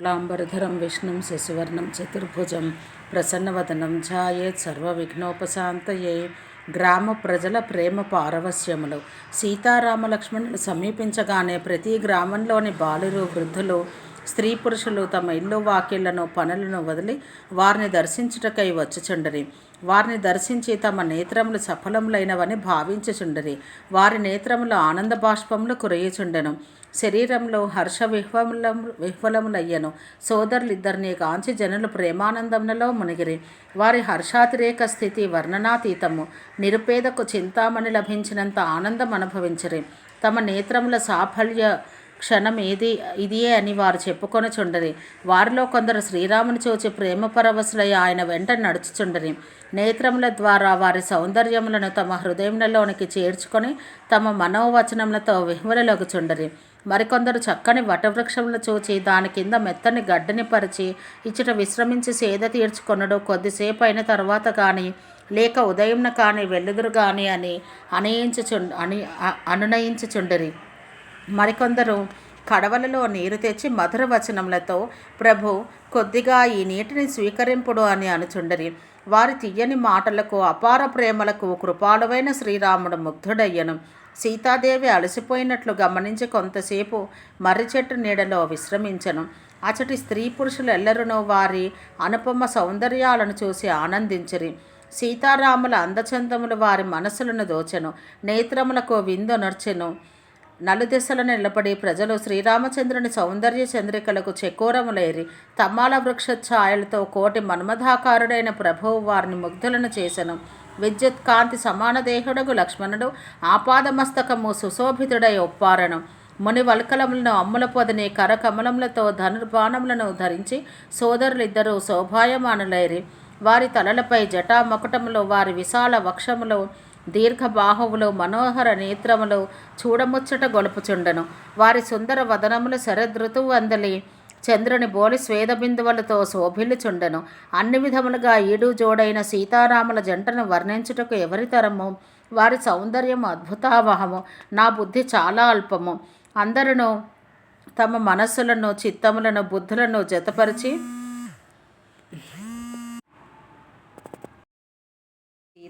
శుక్లాంబరధరం విష్ణుం శశివర్ణం చతుర్భుజం ప్రసన్నవదనం ఛాయేత్ సర్వవిఘ్నోపశాంతయే గ్రామ ప్రజల ప్రేమ పారవస్యములు సీతారామ లక్ష్మణులు సమీపించగానే ప్రతి గ్రామంలోని బాలురు వృద్ధులు స్త్రీ పురుషులు తమ ఇల్లు వాకిళ్ళను పనులను వదిలి వారిని దర్శించుటకై వచ్చుచుండరి. వారిని దర్శించి తమ నేత్రములు సఫలములైనవని భావించుచుండరి. వారి నేత్రములు ఆనంద బాష్పములు కురయుచుండెను శరీరంలో హర్ష విహ్వములం విహ్వలములయ్యను. సోదరులిద్దరిని కాంచి జనులు ప్రేమానందములలో మునిగిరి. వారి హర్షాతిరేక స్థితి వర్ణనాతీతము. నిరుపేదకు చింతామణి లభించినంత ఆనందం అనుభవించరి. తమ నేత్రముల సాఫల్య క్షణం ఏది ఇదియే అని వారు చెప్పుకొనుచుండరి. వారిలో కొందరు శ్రీరాముని చూచి ప్రేమ పరవశులై ఆయన వెంట నడుచుచుండరి. నేత్రముల ద్వారా వారి సౌందర్యములను తమ హృదయములలోనికి చేర్చుకొని తమ మనోవచనములతో విహ్వలలోగుచుండరి. మరికొందరు చక్కని వటవృక్షములు చూచి దాని కింద మెత్తని గడ్డిని పరిచి ఇచ్చట విశ్రమించి సేద తీర్చుకొనడు కొద్దిసేపు అయిన తర్వాత కానీ లేక ఉదయంన కానీ వెల్లుదురు కానీ అని అనయించుచు అని అనునయించుచుండరి. మరికొందరు కడవలలో నీరు తెచ్చి మధుర వచనములతో ప్రభు కొద్దిగా ఈ నీటిని స్వీకరింపుడు అని అనుచుండరి. వారి తీయని మాటలకు అపార ప్రేమలకు కృపాలువైన శ్రీరాముడు ముగ్ధుడయ్యను. సీతాదేవి అలసిపోయినట్లు గమనించి కొంతసేపు మర్రి చెట్టు నీడలో విశ్రమించను. అచటి స్త్రీ పురుషులు ఎల్లరునూ వారి అనుపమ సౌందర్యాలను చూసి ఆనందించరి. సీతారాముల అందచందములు వారి మనసులను దోచెను. నేత్రములకు విందు నర్చెను. నలుదిశలను నిలబడి ప్రజలు శ్రీరామచంద్రుని సౌందర్య చంద్రికలకు చెకోరములేరి తమ్మాల వృక్ష ఛాయలతో కోటి మన్మధాకారుడైన ప్రభువు వారిని ముగ్ధులను చేసెను. విద్యుత్ కాంతి సమానదేహుడగు లక్ష్మణుడు ఆపాదమస్తకము సుశోభితుడై ఒప్పారను. ముని వల్కలములను అమ్ముల పొదని కరకమలములతో ధనుర్బాణములను ధరించి సోదరులిద్దరూ శోభాయమానులైరి. వారి తలలపై జటా మకుటములు వారి విశాల వక్షములు దీర్ఘ బాహువులు మనోహర నేత్రములు చూడముచ్చట గొలుపుచుండను. వారి సుందర వదనములు శరదృతువు అందలి చంద్రుని బోలి స్వేదబిందువులతో శోభిల్లుచుండెను. అన్ని విధములుగా ఈడు జోడైన సీతారాముల జంటను వర్ణించుటకు ఎవరితరము వారి సౌందర్యం అద్భుతావహము నా బుద్ధి చాలా అల్పము. అందరూ తమ మనస్సులను చిత్తములను బుద్ధులను జతపరిచి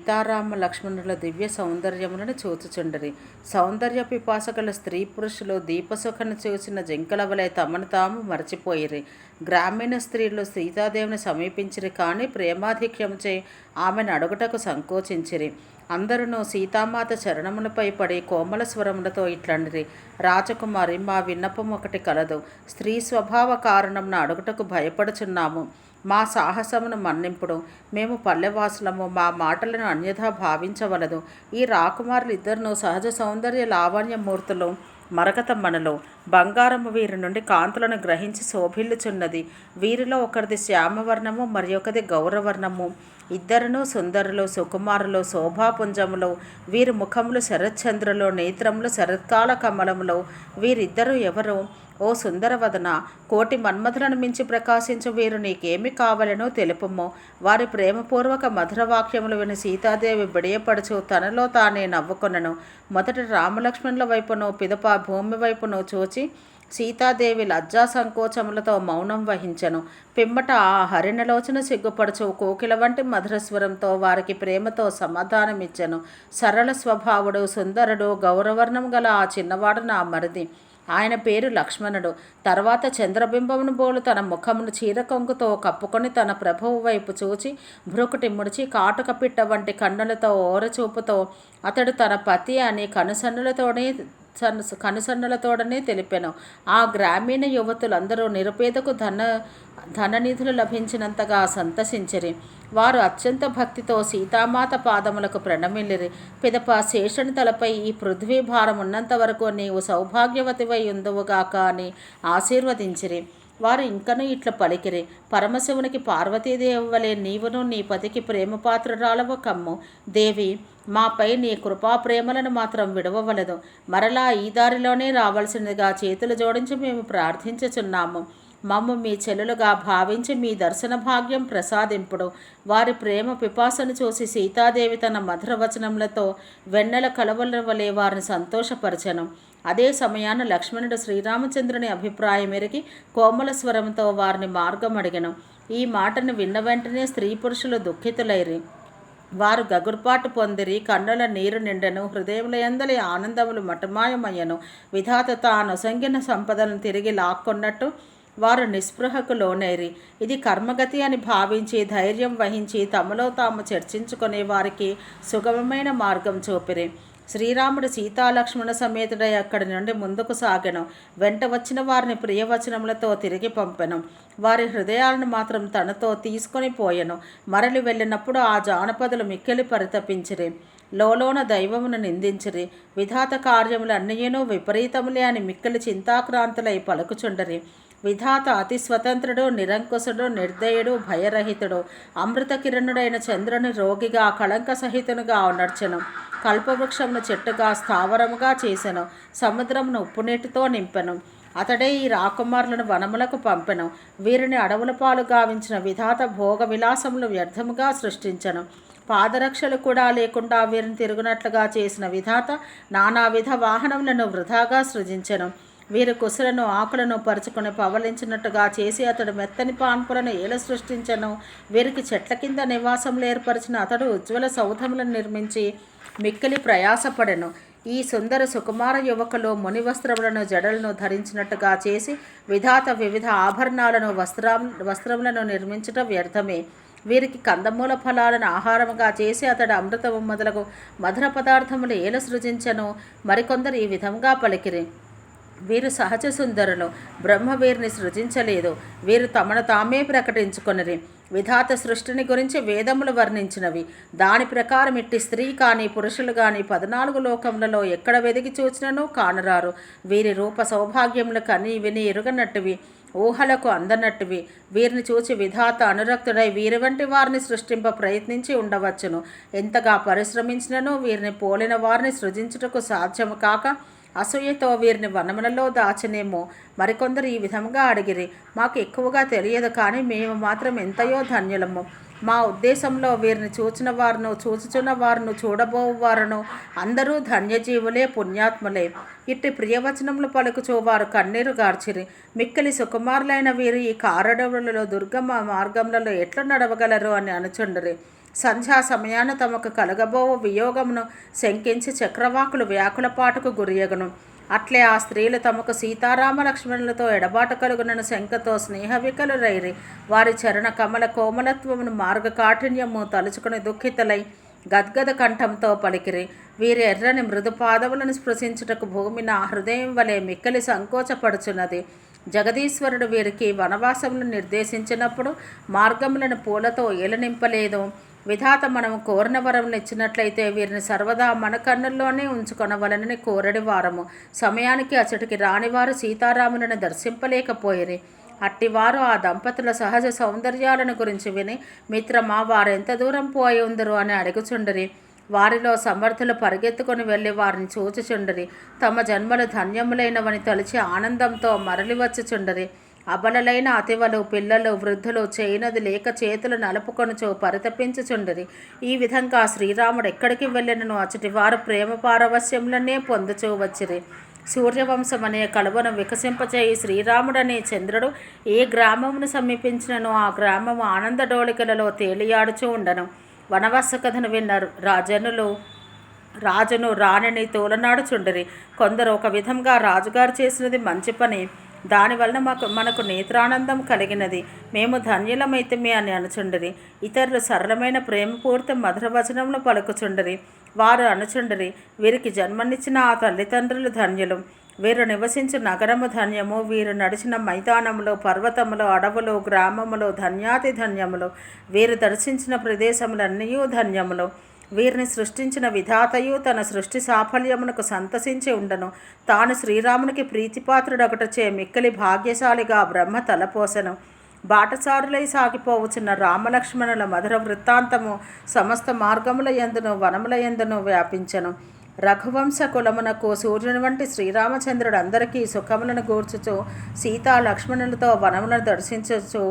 సీతారామ లక్ష్మణుల దివ్య సౌందర్యములను చూచుచుండరి. సౌందర్య పిపాసకుల స్త్రీ పురుషులు దీపసుఖను చూసిన జింకల వలె తమను తాము మరచిపోయిరి. గ్రామీణ స్త్రీలు సీతాదేవిని సమీపించిరి కానీ ప్రేమాధిక్యముచే ఆమెను అడుగుటకు సంకోచించిరి. అందరూ సీతామాత చరణములపై పడి కోమల స్వరములతో ఇట్లండిరి. రాజకుమారి మా విన్నపం ఒకటి కలదు. స్త్రీ స్వభావ కారణంను అడుగుటకు భయపడుచున్నాము. మా సాహసమును మన్నింపుడు. మేము పల్లెవాసులము మా మాటలను అన్యథా భావించవలదు. ఈ రాకుమారులు ఇద్దరును సహజ సౌందర్య లావణ్యమూర్తులు మరకతమ్మనలో. బంగారము వీరి నుండి కాంతులను గ్రహించి శోభిల్లుచున్నది. వీరిలో ఒకరిది శ్యామవర్ణము మరి ఒకది గౌరవర్ణము. ఇద్దరును సుందరులు సుకుమారులు శోభాపుంజములు. వీరి ముఖములు శరత్చంద్రులు నేత్రములు శరత్కాల కమలములు వీరిద్దరూ ఎవరు? ఓ సుందరవదన కోటి మన్మధులను మించి ప్రకాశించు వీరు నీకేమి కావాలనో తెలుపము. వారి ప్రేమపూర్వక మధుర వాక్యములు విని సీతాదేవి బిడియపడుచు తనలో తానే నవ్వుకొనను. మొదట రామలక్ష్మణుల వైపును పిదప భూమి వైపును చూచి సీతాదేవి లజ్జా సంకోచములతో మౌనం వహించను. పిమ్మట ఆ హరిణలోచన సిగ్గుపడుచు కోకిల వంటి మధురస్వరంతో వారికి ప్రేమతో సమాధానమిచ్చను. సరళ స్వభావుడు సుందరుడు గౌరవర్ణం గల ఆ చిన్నవాడు నా మరిది. ఆయన పేరు లక్ష్మణుడు. తర్వాత చంద్రబింబమును బోలు తన ముఖమును చీరకొంగుతో కప్పుకొని తన ప్రభువు వైపు చూచి భ్రుకుటి ముడిచి కాటుక పిట్ట వంటి కన్నులతో ఓరచూపుతో అతడు తన పతి అని కనుసన్నులతోనే కనుసన్నులతోడనే తెలిపాను. ఆ గ్రామీణ యువతులందరూ నిరుపేదకు ధన ధననిధులు లభించినంతగా సంతసించిరి. వారు అత్యంత భక్తితో సీతామాత పాదములకు ప్రణమిల్లిరి. పిదప శేషుని తలపై ఈ పృథ్వీ భారం ఉన్నంత వరకు నీవు సౌభాగ్యవతివై ఉందవుగాక అని ఆశీర్వదించిరి. వారు ఇంకనూ ఇట్లా పలికిరి. పరమశివునికి పార్వతీదేవి వలె నీవును నీ పతికి ప్రేమపాత్రురాలవ కమ్ము. దేవి మాపై నీ కృపా ప్రేమలను మాత్రం విడవవలదు. మరలా ఈ దారిలోనే రావాల్సినదిగా చేతులు జోడించి మేము ప్రార్థించుచున్నాము. మమ్ము మీ చెల్లులుగా భావించి మీ దర్శన భాగ్యం ప్రసాదింపుడు. వారి ప్రేమ పిపాసను చూసి సీతాదేవి తన మధుర వచనములతో వెన్నెల కలవల వలె వారిని సంతోషపరచను. అదే సమయాన లక్ష్మణుడు శ్రీరామచంద్రుని అభిప్రాయం మేరకి కోమల స్వరంతో వారిని మార్గం అడిగను ఈ మాటను విన్న వెంటనే స్త్రీ పురుషులు దుఃఖితులైరి. వారు గగుర్పాటు పొందిరి కన్నుల నీరు నిండెను హృదయములయందలి ఆనందములు మటమాయమయ్యను. విధాత తాను సంగిన సంపదలను తిరిగి లాక్కున్నట్టు వారు నిస్పృహకు లోనైరి ఇది కర్మగతి అని భావించి ధైర్యం వహించి తమలో తాము చర్చించుకునే వారికి సుగమమైన మార్గం చూపిరి. శ్రీరాముడు సీతాలక్ష్మణ సమేతుడై అక్కడి నుండి ముందుకు సాగెను. వెంట వచ్చిన వారిని ప్రియవచనములతో తిరిగి పంపెను. వారి హృదయాలను మాత్రం తనతో తీసుకొని పోయెను. మరలి వెళ్ళినప్పుడు ఆ జానపదులు మిక్కిలి పరితపించిరి. లోలోన దైవమును నిందించిరి. విధాత కార్యములన్నయ్యను విపరీతములే అని మిక్కిలి చింతాక్రాంతులై పలుకుచుండరి. విధాత అతి స్వతంత్రుడు నిరంకుశుడు నిర్దయుడు భయరహితుడు. అమృత కిరణుడైన చంద్రుని రోగిగా కళంక సహితునుగా నడిచెను కల్పవృక్షమును చెట్టుగా స్థావరముగా చేసెను. సముద్రమును ఉప్పునీటితో నింపెను. అతడే ఈ రాకుమారులను వనములకు పంపెను. వీరిని అడవుల పాలు గావించిన విధాత భోగ విలాసములు వ్యర్థముగా సృష్టించను. పాదరక్షలు కూడా లేకుండా వీరిని తిరుగునట్లుగా చేసిన విధాత నానావిధ వాహనములను వృధాగా సృజించెను. వీరి కుసులను ఆకులను పరుచుకొని పవలించినట్టుగా చేసి అతడు మెత్తని పాన్పులను ఏల సృష్టించను. వీరికి చెట్ల కింద నివాసములు ఏర్పరిచిన అతడు ఉజ్వల సౌధములను నిర్మించి మిక్కిలి ప్రయాసపడెను. ఈ సుందర సుకుమార యువకులు ముని వస్త్రములను జడలను ధరించినట్టుగా చేసి విధాత వివిధ ఆభరణాలను వస్త్ర వస్త్రములను నిర్మించటం వ్యర్థమే. వీరికి కందమూల ఫలాలను ఆహారముగా చేసి అతడు అమృతము మొదలగు మధుర పదార్థములు ఏల సృజించను. మరికొందరు ఈ విధంగా పలికిరి. వీరు సహజ సుందరులు. బ్రహ్మ వీరిని సృజించలేదు. వీరు తమను తామే ప్రకటించుకొనిరి. విధాత సృష్టిని గురించి వేదములు వర్ణించినవి. దాని ప్రకారం ఇట్టి స్త్రీ కానీ పురుషులు కానీ పద్నాలుగు లోకములలో ఎక్కడ వెదిగి చూచినను కానరారు. వీరి రూప సౌభాగ్యములు కని విని ఎరుగనట్టువి. ఊహలకు అందనట్టువి. వీరిని చూచి విధాత అనురక్తుడై వీరి వంటి వారిని సృష్టింప ప్రయత్నించి ఉండవచ్చును. ఎంతగా పరిశ్రమించినను వీరిని పోలిన వారిని సృజించుటకు సాధ్యము కాక అసూయతో వీరిని వనములలో దాచనేమో మరికొందరు ఈ విధంగా అడిగిరి. మాకు ఎక్కువగా తెలియదు కానీ మేము మాత్రం ఎంతయో ధన్యులము. మా ఉద్దేశంలో వీరిని చూచిన వారును చూచుచున్న వారును చూడబోవారును అందరూ ధన్యజీవులే పుణ్యాత్ములే. ఇట్టి ప్రియవచనములు పలుకుచూ వారు కన్నీరు గార్చిరి. మిక్కిలి సుకుమారులైన వీరు ఈ కారడవులలో దుర్గమ మార్గములలో ఎట్లు నడవగలరు అని అనుచుండరి. సంధ్యా సమయాన తమకు కలగబో వియోగమును శంకించి చక్రవాకులు వ్యాకులపాటుకు గురియగను. అట్లే ఆ స్త్రీలు తమకు సీతారామ లక్ష్మణులతో ఎడబాటు కలుగునను శంకతో స్నేహవికలురైరి వారి చరణ కమల కోమలత్వమును మార్గ కాఠిన్యము తలుచుకుని దుఃఖితలై గద్గద కంఠంతో పలికిరి. వీరి ఎర్రని మృదు పాదములను స్పృశించుటకు భూమి నా హృదయం వలె మిక్కలి సంకోచపడుచున్నది. జగదీశ్వరుడు వీరికి వనవాసమును నిర్దేశించినప్పుడు మార్గములను పూలతో ఏలనింపలేదు విధాత మనము కోరిన వరం ఇచ్చినట్లయితే వీరిని సర్వదా మన కన్నుల్లోనే ఉంచుకొనవలనని కోరడి వారము. సమయానికి అచటికి రానివారు సీతారాములను దర్శింపలేకపోయిరి. అట్టివారు ఆ దంపతుల సహజ సౌందర్యాలను గురించి విని మిత్రమా వారెంత దూరం పోయి ఉందరు అని అడుగుచుండరి. వారిలో సమర్థులు పరిగెత్తుకొని వెళ్ళి వారిని చూచుచుండరి. తమ జన్మలు ధన్యములైనవని తలిచి ఆనందంతో మరలి వచ్చుచుండరి అబలలైన అతివలు పిల్లలు వృద్ధులు చేయనది లేక చేతులు నలుపుకొనుచో పరితపించుచుండరి. ఈ విధంగా శ్రీరాముడు ఎక్కడికి వెళ్ళినను? అచటి వారు ప్రేమ పారవశ్యములనే పొందుచూ వచ్చిరి. సూర్యవంశం అనే కలువను వికసింపచేయి శ్రీరాముడనే చంద్రుడు ఏ గ్రామమును సమీపించినను? ఆ గ్రామము ఆనందడోళికలలో తేలియాడుచూ ఉండను. వనవాస కథను విన్న రాజనులు రాజును రాణిని తోలనాడుచుండరి. కొందరు ఒక విధంగా రాజుగారు చేసినది మంచి పని. దానివలన మాకు మనకు నేత్రానందం కలిగినది. మేము ధన్యులమైతమే అని అనుచుండరి. ఇతరులు సరళమైన ప్రేమపూర్తి మధురవచనంలో పలుకుచుండరి. వారు అనుచుండరి వీరికి జన్మనిచ్చిన ఆ తల్లిదండ్రులు ధన్యులు. వీరు నివసించు నగరము ధన్యము. వీరు నడిచిన మైదానములు పర్వతములు అడవులు గ్రామములు ధన్యాతి ధన్యములు. వీరు దర్శించిన ప్రదేశములన్నీ ధన్యములు. వీరిని సృష్టించిన విధాతయు తన సృష్టి సాఫల్యమునకు సంతసించి ఉండను. తాను శ్రీరామునికి ప్రీతిపాత్రుడొకటచే మిక్కలి భాగ్యశాలిగా బ్రహ్మ తలపోసెను. బాటసారులై సాగిపోవచ్చిన రామలక్ష్మణుల మధుర వృత్తాంతము సమస్త మార్గముల ఎందును వనముల ఎందును వ్యాపించను. రఘువంశ కులమునకు సూర్యుని వంటి శ్రీరామచంద్రుడు అందరికీ సుఖములను గూర్చుచు సీతా లక్ష్మణులతో వనములను దర్శించచ్చు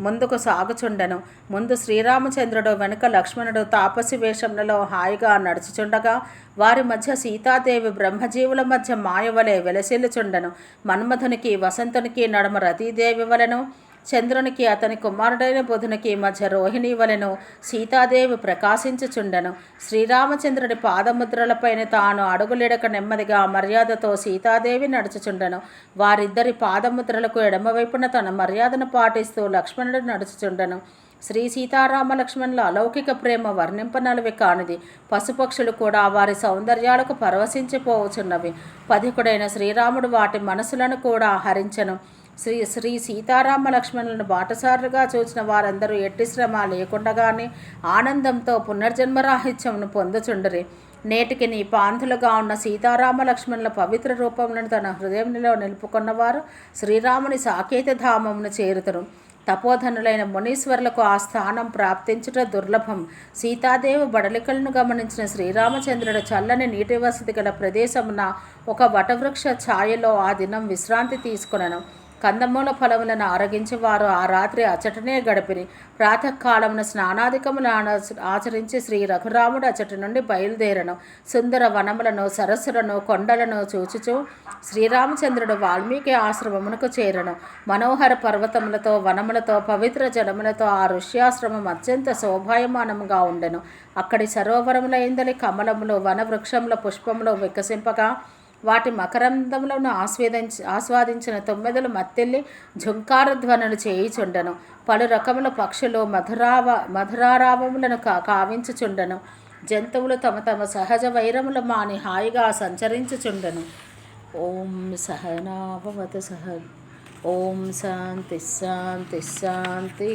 ముందుకు సాగుచుండెను. ముందు శ్రీరామచంద్రుడు వెనుక లక్ష్మణుడు తాపసి వేషములలో హాయిగా నడుచుచుండగా వారి మధ్య సీతాదేవి బ్రహ్మజీవుల మధ్య మాయవలే వెలసిల్లుచుండెను. మన్మధునికి వసంతునికి నడుమ రతీదేవి వలెను చంద్రునికి అతని కుమారుడైన బుధునికి మధ్య రోహిణి వలెను సీతాదేవి ప్రకాశించుచుండెను. శ్రీరామచంద్రుడి పాదముద్రలపైన తాను అడుగులిడక నెమ్మదిగా మర్యాదతో సీతాదేవి నడుచుచుండెను. వారిద్దరి పాదముద్రలకు ఎడమవైపున తన మర్యాదను పాటిస్తూ లక్ష్మణుడు నడుచుచుండెను. శ్రీ సీతారామ లక్ష్మణుల అలౌకిక ప్రేమ వర్ణింపనలవి కానిది. పశుపక్షులు కూడా వారి సౌందర్యాలకు పరవశించిపోవచున్నవి పధికుడైన శ్రీరాముడు వాటి మనసులను కూడా హరించను. శ్రీ శ్రీ సీతారామ లక్ష్మణులను బాటసారులుగా చూసిన వారందరూ ఎట్టి శ్రమ లేకుండగానే ఆనందంతో పునర్జన్మరాహిత్యమును పొందుచుండరి. నేటికి నీ పాంధులుగా ఉన్న సీతారామ లక్ష్మణుల పవిత్ర రూపములను తన హృదయంలో నిలుపుకున్నవారు శ్రీరాముని సాకేత ధామమును చేరుతురు. తపోధనులైన మునీశ్వరులకు ఆ స్థానం ప్రాప్తించుట దుర్లభం. సీతాదేవి బడలికలను గమనించిన శ్రీరామచంద్రుడు చల్లని నీటి వసతి గల ప్రదేశమున ఒక వటవృక్ష ఛాయలో ఆ దినం విశ్రాంతి తీసుకునను. కందమూల ఫలములను ఆరగించి వారు ఆ రాత్రి అచటనే గడిపిరి. ప్రాతకాలమున స్నానాధికములు ఆచరించి శ్రీ రఘురాముడు అచట నుండి బయలుదేరను. సుందర వనములను సరస్సులను కొండలను చూచుచు శ్రీరామచంద్రుడు వాల్మీకి ఆశ్రమమునకు చేరను. మనోహర పర్వతములతో వనములతో పవిత్ర జలములతో ఆ ఋష్యాశ్రమం అత్యంత శోభాయమానముగా ఉండెను. అక్కడి సరోవరముల ఇందలి కమలములు వనవృక్షముల పుష్పములు వికసింపగా వాటి మకరందములను ఆస్వాదించి ఆస్వాదించిన తొమ్మిదలు మత్తెల్లి ఝుంకార ధ్వనులు చేయిచుండను. పలు రకముల పక్షులు మధురావ మధురారావములను కా కావించుచుండను. జంతువులు తమ తమ సహజ వైరముల మాని హాయిగా సంచరించుచుండెను. ఓం సహనాభవత సహ ఓం శాంతి శాంతి శాంతి.